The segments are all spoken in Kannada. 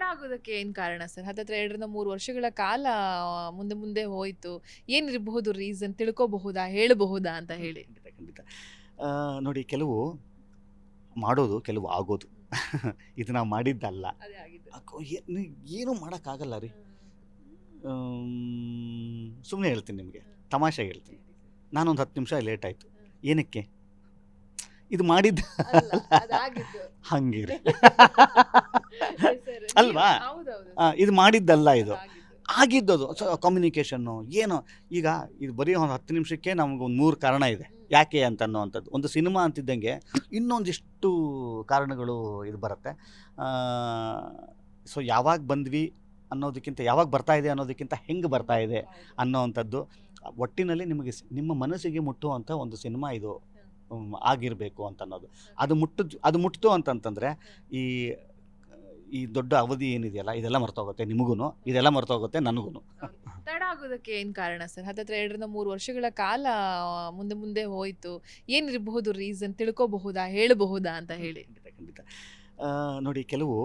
ತಡ ಆಗೋದಕ್ಕೆ ಏನು ಕಾರಣ ಸರ್? ಹತ್ತತ್ರ ಎರಡರಿಂದ ಮೂರು ವರ್ಷಗಳ ಕಾಲ ಮುಂದೆ ಮುಂದೆ ಹೋಯಿತು. ಏನಿರಬಹುದು ರೀಸನ್ ತಿಳ್ಕೋಬಹುದಾ ಹೇಳಬಹುದಾ ಅಂತ ಹೇಳಿ. ಖಂಡಿತ ಖಂಡಿತ. ನೋಡಿ ಕೆಲವು ಮಾಡೋದು ಕೆಲವು ಆಗೋದು. ಇದು ನಾವು ಮಾಡಿದ್ದಲ್ಲ. ಏನೂ ಮಾಡೋಕ್ಕಾಗಲ್ಲ ರೀ. ಸುಮ್ಮನೆ ಹೇಳ್ತೀನಿ ನಿಮಗೆ. ತಮಾಷೆ ಹೇಳ್ತೀನಿ. ನಾನೊಂದು ಹತ್ತು ನಿಮಿಷ ಲೇಟ್ ಆಯಿತು. ಏನಕ್ಕೆ? ಇದು ಮಾಡಿದ್ದ. ಹಂಗೆ ಅಲ್ವಾ? ಇದು ಮಾಡಿದ್ದಲ್ಲ ಇದು. ಆಗಿದ್ದದು. ಕಮ್ಯುನಿಕೇಷನ್ನು ಏನು? ಈಗ ಇದು ಬರೀ ಒಂದು ಹತ್ತು ನಿಮಿಷಕ್ಕೆ ನಮ್ಗೆ ಒಂದು ಮೂರು ಕಾರಣ ಇದೆ. ಯಾಕೆ ಅಂತ ಅನ್ನೋವಂಥದ್ದು ಒಂದು ಸಿನಿಮಾ ಅಂತಿದ್ದಂಗೆ ಇನ್ನೊಂದಿಷ್ಟು ಕಾರಣಗಳು ಇದು ಬರುತ್ತೆ. ಸೊ ಯಾವಾಗ ಬಂದ್ವಿ ಅನ್ನೋದಕ್ಕಿಂತ ಯಾವಾಗ ಬರ್ತಾ ಇದೆ ಅನ್ನೋದಕ್ಕಿಂತ ಹೆಂಗೆ ಬರ್ತಾ ಇದೆ ಅನ್ನೋವಂಥದ್ದು. ಒಟ್ಟಿನಲ್ಲಿ ನಿಮಗೆ ನಿಮ್ಮ ಮನಸ್ಸಿಗೆ ಮುಟ್ಟುವಂಥ ಒಂದು ಸಿನಿಮಾ ಇದು. ಆಗಿರಬೇಕು ಅಂತ ಅನ್ನೋದು ಅದು ಮುಟ್ಟು ಅದು ಮುಟ್ತು ಅಂತಂತಂದರೆ ಈ ಈ ದೊಡ್ಡ ಅವಧಿ ಏನಿದೆಯಲ್ಲ ಇದೆಲ್ಲ ಮರ್ತೋಗುತ್ತೆ ನಿಮಗೂ ಇದೆಲ್ಲ ಮರ್ತೋಗುತ್ತೆ ನನಗೂ ತಡ ಆಗೋದಕ್ಕೆ ಏನು ಕಾರಣ ಸರ್? ಹತ್ತತ್ರ ಎರಡರಿಂದ ಮೂರು ವರ್ಷಗಳ ಕಾಲ ಮುಂದೆ ಮುಂದೆ ಹೋಯಿತು. ಏನಿರಬಹುದು ರೀಸನ್ ತಿಳ್ಕೋಬಹುದಾ ಹೇಳಬಹುದಾ ಅಂತ ಹೇಳಿ. ಖಂಡಿತ ಖಂಡಿತ. ನೋಡಿ ಕೆಲವು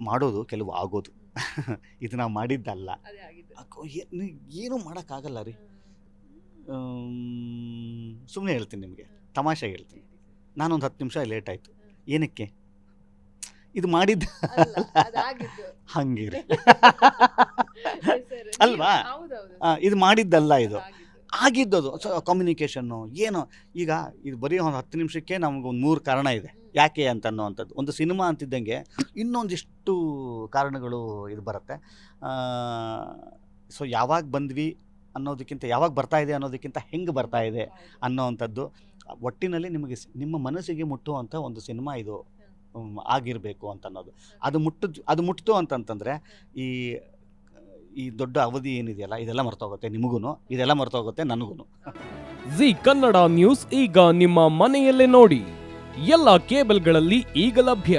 ಮಾಡೋದು ಕೆಲವು ಆಗೋದು. ಇದು ನಾವು ಮಾಡಿದ್ದಲ್ಲ. ಏನೂ ಮಾಡೋಕ್ಕಾಗಲ್ಲ ರೀ. ಸುಮ್ಮನೆ ಹೇಳ್ತೀನಿ ನಿಮಗೆ ತಮಾಷೆ ಹೇಳ್ತೀನಿ. ನಾನೊಂದು ಹತ್ತು ನಿಮಿಷ ಲೇಟ್ ಆಯಿತು. ಏನಕ್ಕೆ? ಇದು ಮಾಡಿದ್ದ? ಹಂಗಿರಿ ಅಲ್ವಾ? ಇದು ಮಾಡಿದ್ದಲ್ಲ ಇದು. ಆಗಿದ್ದದು. ಕಮ್ಯುನಿಕೇಷನ್ನು ಏನು? ಈಗ ಇದು ಬರೀ ಒಂದು ಹತ್ತು ನಿಮಿಷಕ್ಕೆ ನಮ್ಗೆ ಒಂದು ಮೂರು ಕಾರಣ ಇದೆ. ಯಾಕೆ ಅಂತ ಅನ್ನೋವಂಥದ್ದು ಒಂದು ಸಿನಿಮಾ ಅಂತಿದ್ದಂಗೆ ಇನ್ನೊಂದಿಷ್ಟು ಕಾರಣಗಳು ಇದು ಬರುತ್ತೆ. ಸೊ ಯಾವಾಗ ಬಂದ್ವಿ? ಅನ್ನೋದಕ್ಕಿಂತ ಯಾವಾಗ ಬರ್ತಾ ಇದೆ ಅನ್ನೋದಕ್ಕಿಂತ ಹೆಂಗೆ ಬರ್ತಾ ಇದೆ ಅನ್ನೋವಂಥದ್ದು ಒಟ್ಟಿನಲ್ಲಿ ನಿಮಗೆ ನಿಮ್ಮ ಮನಸ್ಸಿಗೆ ಮುಟ್ಟುವಂಥ ಒಂದು ಸಿನಿಮಾ ಇದು ಆಗಿರಬೇಕು ಅಂತ ಅನ್ನೋದು. ಅದು ಮುಟ್ಟು, ಅದು ಮುಟ್ಟಿತು ಅಂತಂತಂದರೆ ಈ ಈ ದೊಡ್ಡ ಅವಧಿ ಏನಿದೆಯಲ್ಲ, ಇದೆಲ್ಲ ಮರ್ತೋಗುತ್ತೆ ನಿಮಗೂ ಇದೆಲ್ಲ ಮರ್ತೋಗುತ್ತೆ ನನಗೂ ಜಿ ಕನ್ನಡ ನ್ಯೂಸ್ ಈಗ ನಿಮ್ಮ ಮನೆಯಲ್ಲೇ ನೋಡಿ. ಎಲ್ಲ ಕೇಬಲ್ಗಳಲ್ಲಿ ಈಗ ಲಭ್ಯ.